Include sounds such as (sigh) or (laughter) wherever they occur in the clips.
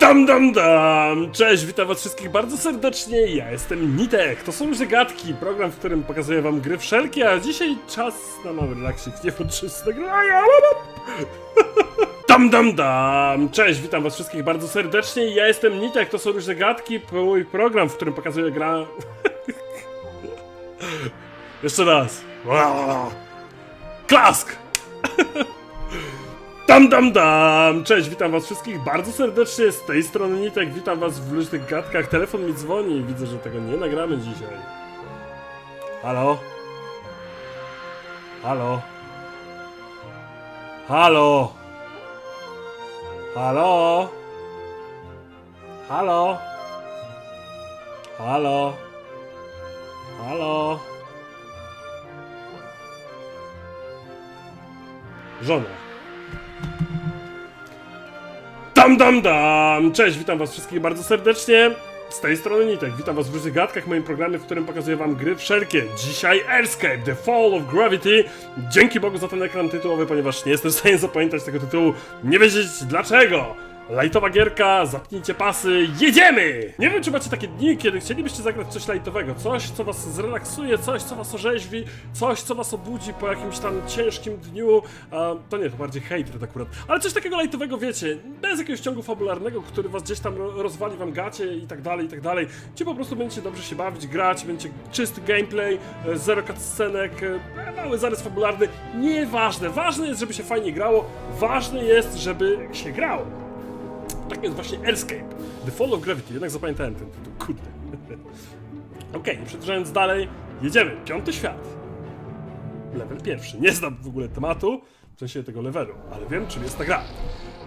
Dam, dam, dam! Cześć, witam was wszystkich bardzo serdecznie, ja jestem Nitek, to są już zagadki, program, w którym pokazuję wam gry wszelkie, a dzisiaj czas na mały relaksik, nie podczas (laughs) nagrania. Dam, dam, dam! Cześć, witam was wszystkich bardzo serdecznie, ja jestem Nitek, to są już zagadki, mój program, w którym pokazuję gra... (laughs) Jeszcze raz. Klask! Dam, dam, dam! Cześć, witam was wszystkich bardzo serdecznie, z tej strony Nitek, witam was w luźnych gadkach, telefon mi dzwoni, widzę, że tego nie nagramy dzisiaj. Halo? Halo? Halo? Halo? Halo? Halo? Halo? Żona. Dam, dam, dam! Cześć, witam was wszystkich bardzo serdecznie. Z tej strony Nitek, witam was w różnych gadkach, moim programie, w którym pokazuję wam gry wszelkie. Dzisiaj Airscape, The Fall of Gravity. Dzięki Bogu za ten ekran tytułowy, ponieważ nie jestem w stanie zapamiętać tego tytułu. Nie wiedzieć dlaczego. Lajtowa gierka, zapnijcie pasy, jedziemy! Nie wiem, czy macie takie dni, kiedy chcielibyście zagrać coś lajtowego, coś, co was zrelaksuje, coś, co was orzeźwi, coś, co was obudzi po jakimś tam ciężkim dniu. A, to nie, to bardziej hatred akurat. Ale coś takiego lajtowego, wiecie, bez jakiegoś ciągu fabularnego, który was gdzieś tam ro- rozwali wam gacie i tak dalej, i tak dalej. Gdzie po prostu będziecie dobrze się bawić, grać, będziecie czysty gameplay, e, zero cutscenek, e, mały zarys fabularny. Nieważne, ważne jest, żeby się fajnie grało, ważne jest, żeby się grało. Tak jest właśnie Airscape. The Fall of Gravity. Jednak zapamiętałem ten tytuł. Kurde. (laughs) Okej, przedłużając dalej, jedziemy. Piąty świat. Level pierwszy. Nie znam w ogóle tematu, w sensie tego levelu, ale wiem czym jest ta gra.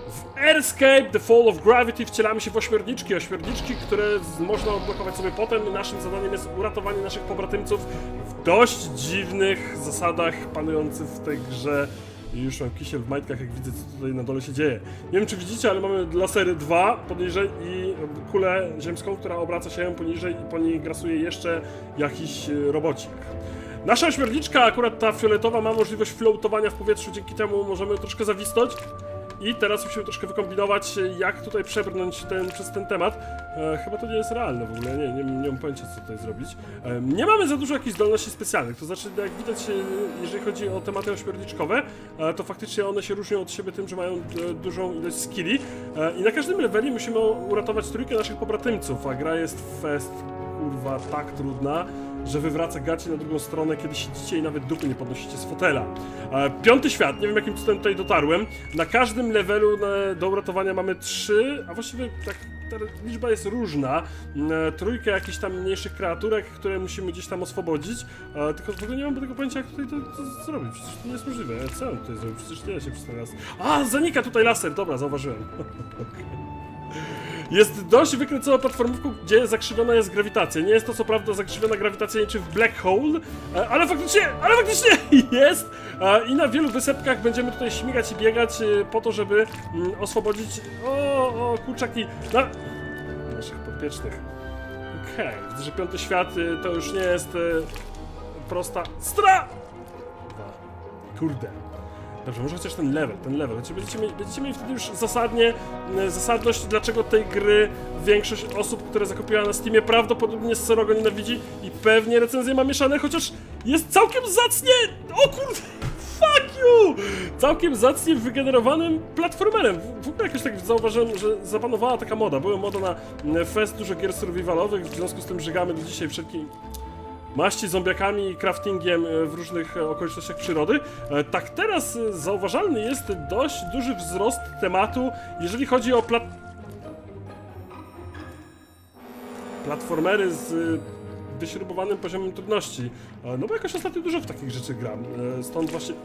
W Airscape The Fall of Gravity wcielamy się w ośmiorniczki, ośmiorniczki, które można odblokować sobie potem. Naszym zadaniem jest uratowanie naszych pobratymców w dość dziwnych zasadach panujących w tej grze. I już mam kisiel w majtkach, jak widzę, co tutaj na dole się dzieje. Nie wiem, czy widzicie, ale mamy lasery 2 poniżej i kulę ziemską, która obraca się poniżej i po niej grasuje jeszcze jakiś e, robocik. Nasza ośmiorniczka, akurat ta fioletowa, ma możliwość floatowania w powietrzu, dzięki temu możemy troszkę zawisnąć. I teraz musimy troszkę wykombinować, jak tutaj przebrnąć ten, przez ten temat. E, chyba to nie jest realne w ogóle, nie, nie, nie mam pojęcia co tutaj zrobić. E, nie mamy za dużo jakichś zdolności specjalnych, to znaczy jak widać, e, jeżeli chodzi o tematy ośmiorniczkowe, e, to faktycznie one się różnią od siebie tym, że mają e, dużą ilość skilli. E, I na każdym leveli musimy uratować trójkę naszych pobratymców, a gra jest fest, kurwa, tak trudna że wywraca gacie na drugą stronę, kiedy siedzicie i nawet dupy nie podnosicie z fotela. E, piąty świat, nie wiem jakim cudem tutaj dotarłem. Na każdym levelu e, do uratowania mamy trzy, a właściwie tak ta liczba jest różna. E, trójkę jakichś tam mniejszych kreaturek, które musimy gdzieś tam oswobodzić. E, tylko w ogóle nie mam tego pojęcia, jak tutaj to, to zrobić. Przecież to nie jest możliwe. Co mam tutaj zrobić? Przecież nie da się przez ten. A, zanika tutaj laser! Dobra, zauważyłem. (laughs) Jest dość wykręconą platformówką, gdzie zakrzywiona jest grawitacja. Nie jest to co prawda zakrzywiona grawitacja niczym w Black Hole, e, ale faktycznie, ale faktycznie (laughs) jest! E, I na wielu wysepkach będziemy tutaj śmigać i biegać e, po to, żeby mm, oswobodzić... O, o, kurczaki, na... naszych podpiecznych. Okej, widzę, że piąty świat to już nie jest prosta... Stra! Kurde. Dobrze, może chociaż ten level, ten level. Znaczy będziecie, mieli, będziecie mieli wtedy już zasadnie zasadność, dlaczego tej gry większość osób, które zakupiła na Steamie, prawdopodobnie srogo nienawidzi i pewnie recenzje ma mieszane, chociaż jest całkiem zacnie... O kurde! (laughs) Fuck you! Całkiem zacnie wygenerowanym platformerem. W- ogóle jakoś tak zauważyłem, że zapanowała taka moda. Była moda na fest dużo gier survivalowych, w związku z tym żygamy do dzisiaj wszelkimi maści zombiakami i craftingiem e, w różnych e, okolicznościach przyrody. E, Tak teraz zauważalny jest dość duży wzrost tematu, jeżeli chodzi o plat... platformery z wyśrubowanym poziomem trudności. No bo jakoś ostatnio dużo w takich rzeczy gram. Stąd właśnie...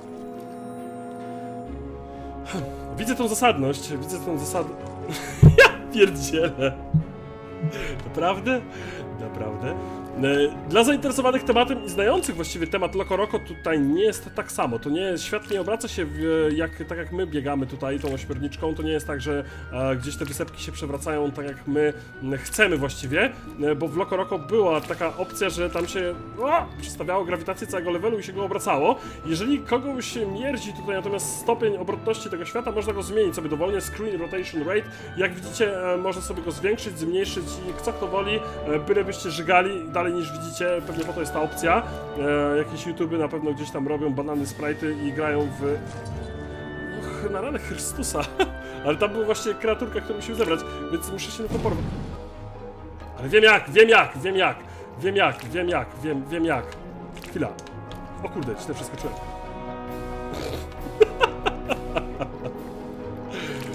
Widzę tą zasadność, widzę tą zasadę... (laughs) ja pierdzielę. Naprawdę? Naprawdę? E, Dla zainteresowanych tematem i znających właściwie temat Loco Roco tutaj nie jest tak samo. To nie świat nie obraca się w, jak, tak jak my biegamy tutaj tą ośmiorniczką. To nie jest tak, że e, gdzieś te wysepki się przewracają tak jak my chcemy właściwie, e, bo w Loco Roco była taka opcja, że tam się o, przestawiało grawitację całego levelu i się go obracało. Jeżeli kogoś mierdzi tutaj natomiast stopień obrotności tego świata, można go zmienić sobie dowolnie. Screen Rotation Rate, jak widzicie, e, można sobie go zwiększyć, zmniejszyć i co kto woli, e, bylebyście żygali dalej niż widzicie, pewnie po to jest ta opcja. E, jakieś YouTube na pewno gdzieś tam robią banany sprite'y i grają w... Och, na ranę Chrystusa. (laughs) Ale tam była właśnie kreaturka, którą musimy zebrać, więc muszę się na to porwać. Ale wiem jak, wiem jak, wiem jak, wiem jak, wiem jak, wiem, wiem jak. Chwila. O kurde, źle przeskoczyłem. (laughs)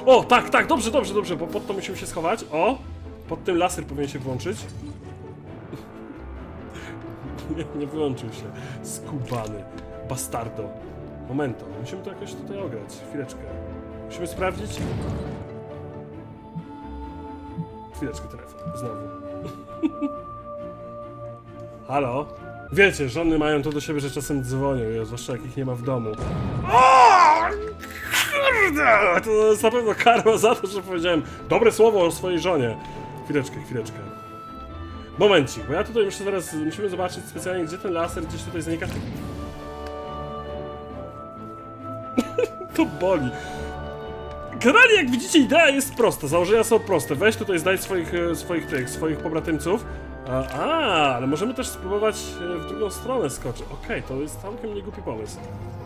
O, tak, tak, dobrze, dobrze, dobrze, bo pod to musimy się schować. O, pod tym laser powinien się włączyć. Nie, nie wyłączył się. Skubany. Bastardo. Momento. Musimy to jakoś tutaj ograć. Chwileczkę. Musimy sprawdzić. Chwileczkę telefon. Znowu. (laughs) Halo? Wiecie, żony mają to do siebie, że czasem dzwonią, zwłaszcza jak ich nie ma w domu. O! Kurde! To jest na pewno karma za to, że powiedziałem dobre słowo o swojej żonie. Chwileczkę, chwileczkę. Momencik, bo ja tutaj muszę zaraz, musimy zobaczyć specjalnie, gdzie ten laser gdzieś tutaj zanika. (laughs) to boli. Generalnie, jak widzicie, idea jest prosta, założenia są proste. Weź tutaj znajdź swoich, e, swoich tych, swoich pobratymców. A, a, ale możemy też spróbować e, w drugą stronę skoczyć. Okej, to jest całkiem niegłupi pomysł.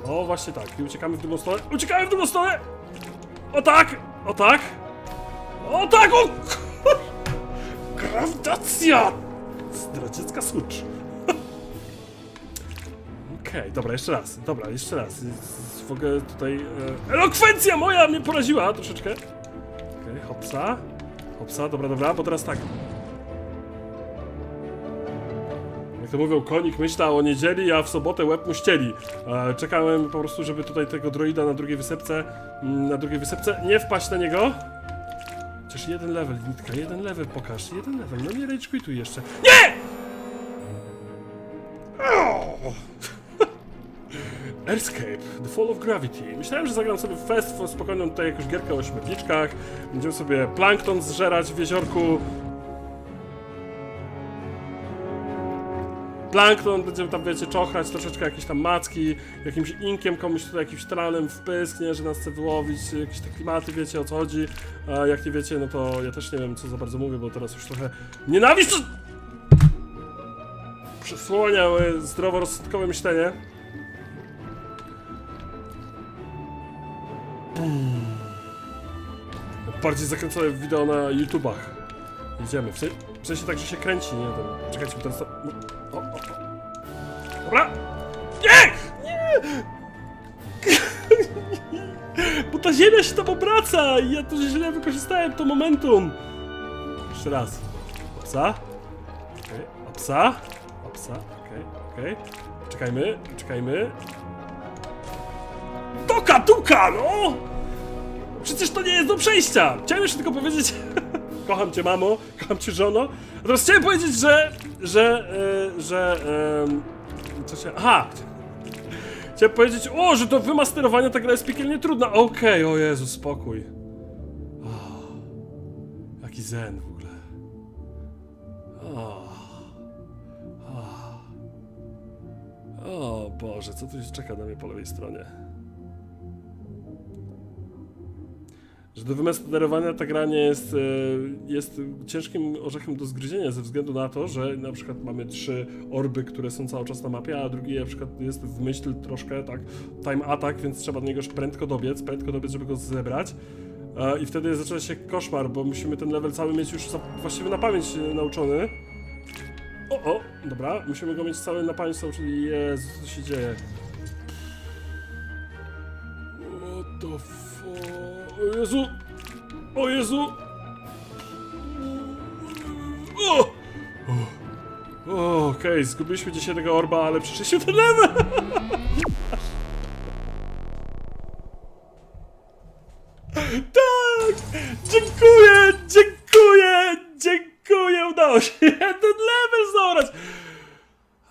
O, właśnie tak. I uciekamy w drugą stronę. Uciekamy w drugą stronę! O tak! O tak! O tak! O! Grawitacja! Zdradziecka sucz. (laughs) Okej, dobra, jeszcze raz. Dobra, jeszcze raz. W ogóle tutaj... E, elokwencja moja mnie poraziła troszeczkę. Okej, hopsa. Hopsa, dobra, dobra, bo teraz tak. Jak to mówią, konik myślał o niedzieli, a w sobotę łeb mu ścieli. E, czekałem po prostu, żeby tutaj tego droida na drugiej wysepce, mm, na drugiej wysepce, nie wpaść na niego. Chociaż jeden level, Nitka, jeden level pokaż, jeden level, no nie rage quituj jeszcze. Nie! (laughs) O! Airscape, The Fall of Gravity. Myślałem, że zagram sobie fest, spokojną tutaj jakąś gierkę o śmietniczkach. Będziemy sobie plankton zżerać w jeziorku. Plankton, będziemy tam, wiecie, czochrać troszeczkę jakieś tam macki, jakimś inkiem, komuś tutaj jakimś tranem w pysk, nie, że nas chce wyłowić, jakieś te klimaty, wiecie o co chodzi. A jak nie wiecie, no to ja też nie wiem, co za bardzo mówię, bo teraz już trochę nienawiść przesłania moje zdroworozsądkowe myślenie. Bardziej zakręcone wideo na YouTubach. Jedziemy. W, w sensie tak, że się kręci, nie wiem. Czekajcie, teraz... to- O, o, o. Dobra! Nie! Nie! (laughs) Bo ta ziemia się tam obraca i ja to źle wykorzystałem to momentum. Jeszcze raz. Opsa. Okej, opsa. Opsa, okej, okej. Czekajmy, czekajmy. Toka, tuka, no! Przecież to nie jest do przejścia! Chciałem jeszcze tylko powiedzieć... (laughs) kocham cię, mamo, kocham cię, żono. Teraz chciałem powiedzieć, że... że... E, że... Co się... Aha! Chciałem powiedzieć, o, że do wymasterowania ta gra jest piekielnie trudna. Okej, o Jezu, spokój. O, jaki zen w ogóle. O. O. O Boże, co tu się czeka na mnie po lewej stronie? Że do wymasterowania ta gra nie jest, e, jest ciężkim orzechem do zgryzienia ze względu na to, że na przykład mamy trzy orby, które są cały czas na mapie, a drugi na przykład jest w myśl troszkę, tak, time attack, więc trzeba do niego prędko dobiec, prędko dobiec, żeby go zebrać. E, I wtedy zaczyna się koszmar, bo musimy ten level cały mieć już właściwie na pamięć e, nauczony. O, o, dobra, musimy go mieć cały na pamięć nauczony. Jezu, co się dzieje? the fuck? O Jezu! O Jezu! O! o Okej, okay, zgubiliśmy dzisiaj tego orba, ale przecież ten level! tak! Dziękuję! Dziękuję! Dziękuję! Udało się ten level zaorać!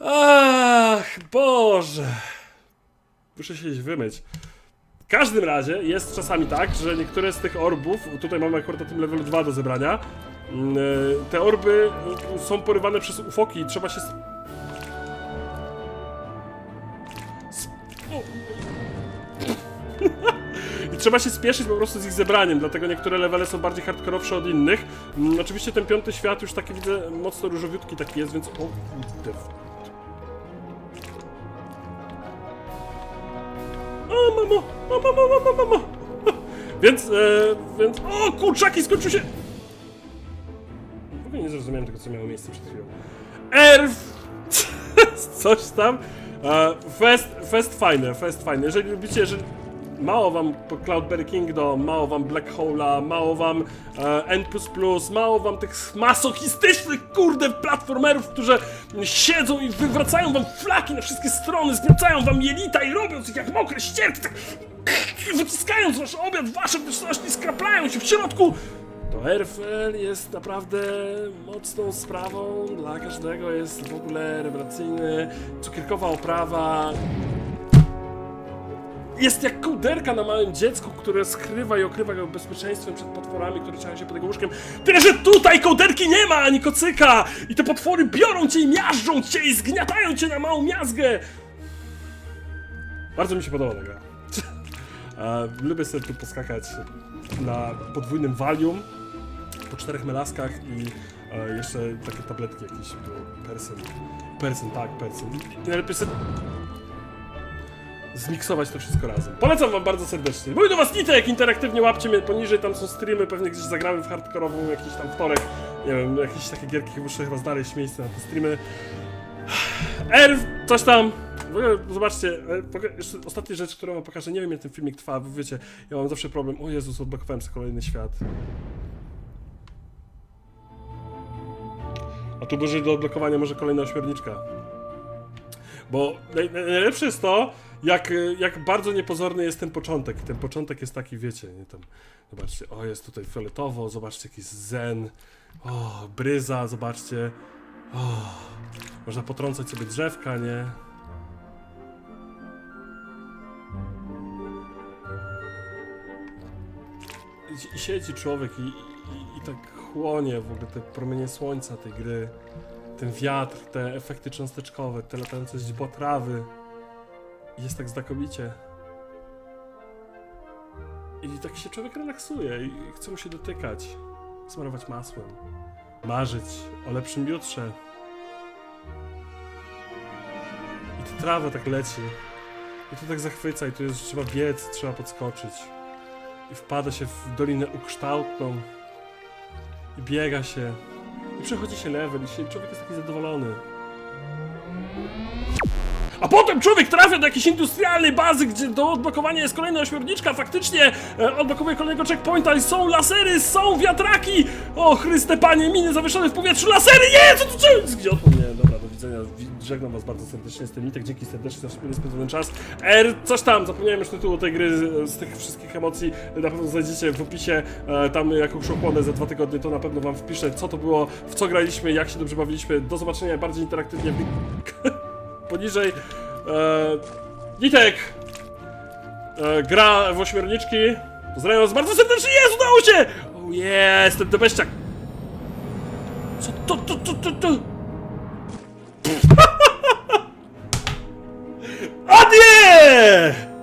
Ach, Boże! Muszę się gdzieś wymyć. W każdym razie jest czasami tak, że niektóre z tych orbów, tutaj mamy akurat na tym levelu 2 do zebrania, mm, e, te orby e, są porywane przez ufoki i trzeba się... (laughs) I trzeba się spieszyć po prostu z ich zebraniem, dlatego niektóre levele są bardziej hardkorowsze od innych. Mm, Oczywiście ten piąty świat już taki widzę mocno różowiutki taki jest, więc... O. Mamo, o mamo, mamo, mamo. Więc, e, więc... O kurczaki, skończył się... W ogóle nie zrozumiałem tego, co miało miejsce przed chwilą. Erf... (laughs) Coś tam. E, fest, fest fajne, fest fajne. Jeżeli lubicie, jeżeli... Mało wam Cloudberry Kingdom, mało wam Black Hole'a, mało wam e, N++, mało wam tych masochistycznych, kurde, platformerów, którzy siedzą i wywracają wam flaki na wszystkie strony, zgniacają wam jelita i robią ich jak mokre ścierki, tak wyciskając wasz obiad, wasze pyszności skraplają się w środku. To RFL jest naprawdę mocną sprawą dla każdego, jest w ogóle rewelacyjny, cukierkowa oprawa, jest jak kołderka na małym dziecku, które skrywa i okrywa go bezpieczeństwem przed potworami, które czają się pod jego łóżkiem. Tyle, że tutaj kołderki nie ma, ani kocyka! I te potwory biorą cię i miażdżą cię i zgniatają cię na małą miazgę! Bardzo mi się podoba ta gra. (laughs) E, Lubię sobie tu poskakać na podwójnym valium, po czterech melaskach i e, jeszcze takie tabletki jakieś, było persen. Persen, tak, persen. I najlepiej sobie zmiksować to wszystko razem. Polecam wam bardzo serdecznie. Mój do was Nitek, interaktywnie łapcie mnie poniżej, tam są streamy, pewnie gdzieś zagramy w hardkorową jakiś tam wtorek. Nie wiem, jakieś takie gierki, muszę chyba znaleźć miejsce na te streamy. Erw, coś tam. W ogóle zobaczcie, e, jeszcze ostatnia rzecz, którą wam pokażę, nie wiem jak ten filmik trwa, bo wiecie, ja mam zawsze problem, o Jezus, odblokowałem sobie kolejny świat. A tu duży do odblokowania może kolejna ośmiorniczka. Bo naj, naj, najlepsze jest to, jak, y, jak bardzo niepozorny jest ten początek. Ten początek jest taki, wiecie, nie tam. Zobaczcie, o jest tutaj fioletowo, zobaczcie jakiś zen. O, bryza, zobaczcie. O, można potrącać sobie drzewka, nie? I siedzi człowiek i, i, i tak chłonie w ogóle te promienie słońca tej gry. Ten wiatr, te efekty cząsteczkowe, te latające źdźbła trawy. Jest tak znakomicie. I tak się człowiek relaksuje i chce mu się dotykać, smarować masłem, marzyć o lepszym jutrze. I ta trawa tak leci. I to tak zachwyca i tu jest, że trzeba biec, trzeba podskoczyć. I wpada się w dolinę ukształtną. I biega się. I przechodzi się level i się, człowiek jest taki zadowolony. A potem człowiek trafia do jakiejś industrialnej bazy, gdzie do odblokowania jest kolejna ośmiorniczka, faktycznie e, odblokowuje kolejnego checkpointa i są lasery, są wiatraki! O Chryste Panie, miny zawieszone w powietrzu, lasery, nie! Co tu czy... Zgniotło mnie, dobra, do widzenia, Wi- żegnam was bardzo serdecznie, jestem Nitek, dzięki serdecznie za wspólnie spędzony czas. R, coś tam, zapomniałem już tytułu tej gry, z, z tych wszystkich emocji na pewno znajdziecie w opisie, e, tam jakąś ochłonę za dwa tygodnie, to na pewno wam wpiszę, co to było, w co graliśmy, jak się dobrze bawiliśmy, do zobaczenia bardziej interaktywnie (laughs) poniżej. E, Nitek! E, gra w ośmiorniczki. Pozdrawiam was bardzo serdecznie. Jest, udało się! O, jest, ten debeściak. Co to, to, to, to, to?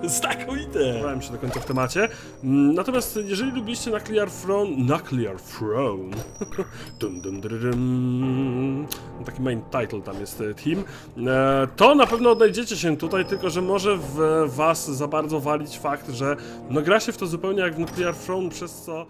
Znakomite! Brałem się do końca w temacie. Mm, Natomiast jeżeli lubiliście Nuclear Throne... Nuclear Throne... (laughs) taki main title tam jest e, team. E, to na pewno odnajdziecie się tutaj, tylko że może w was za bardzo walić fakt, że no gra się w to zupełnie jak w Nuclear Throne, przez co...